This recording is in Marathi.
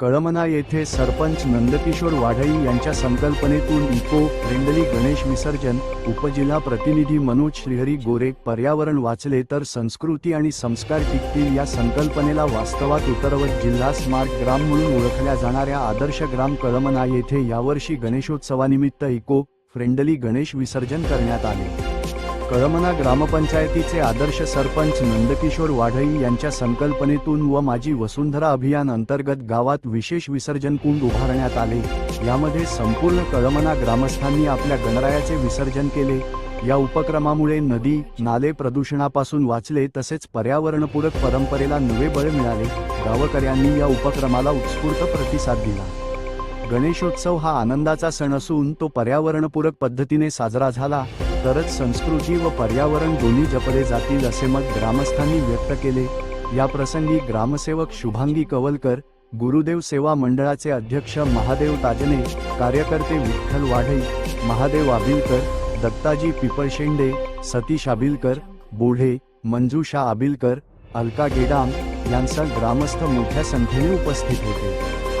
कळमना येथे सरपंच नंदकिशोर वाढई यांच्या संकल्पनेतून इको फ्रेंडली गणेश विसर्जन उपजिल्हा प्रतिनिधी मनोज श्रीहरी गोरे पर्यावरण वाचले तर संस्कृती आणि संस्कार टिकतील या संकल्पनेला वास्तवात उतरवत जिल्हा स्मार्ट ग्राम म्हणून ओळखल्या जाणाऱ्या आदर्श ग्राम कळमना येथे यावर्षी गणेशोत्सवानिमित्त इको फ्रेंडली गणेश विसर्जन करण्यात आले. कळमना ग्रामपंचायतीचे आदर्श सरपंच नंदकिशोर वाढई यांच्या संकल्पनेतून व माझी वसुंधरा अभियान अंतर्गत गावात विशेष विसर्जन कुंड उभारण्यात आले. यामध्ये संपूर्ण कळमना ग्रामस्थांनी आपल्या गणरायाचे विसर्जन केले. या उपक्रमामुळे नदी नाले प्रदूषणापासून वाचले तसेच पर्यावरणपूरक परंपरेला नवे बळ मिळाले. गावकऱ्यांनी या उपक्रमाला उत्स्फूर्त प्रतिसाद दिला. गणेशोत्सव हा आनंदाचा सण असून तो पर्यावरणपूरक पद्धतीने साजरा झाला. तरच संस्कृती व पर्यावरण दोन्ही जपले जातील असे मत ग्रामस्थांनी व्यक्त केले. या प्रसंगी ग्रामसेवक शुभांगी कवलकर गुरुदेव सेवा मंडळाचे अध्यक्ष महादेव ताजने कार्यकर्ते विठ्ठल वाढई महादेव आबिलकर दत्ताजी पिपळशेंडे सतीश आबिलकर बोढे मंजुषा आबिलकर अलका गेडाम यांचा ग्रामस्थ मोठ्या संख्येने उपस्थित होते.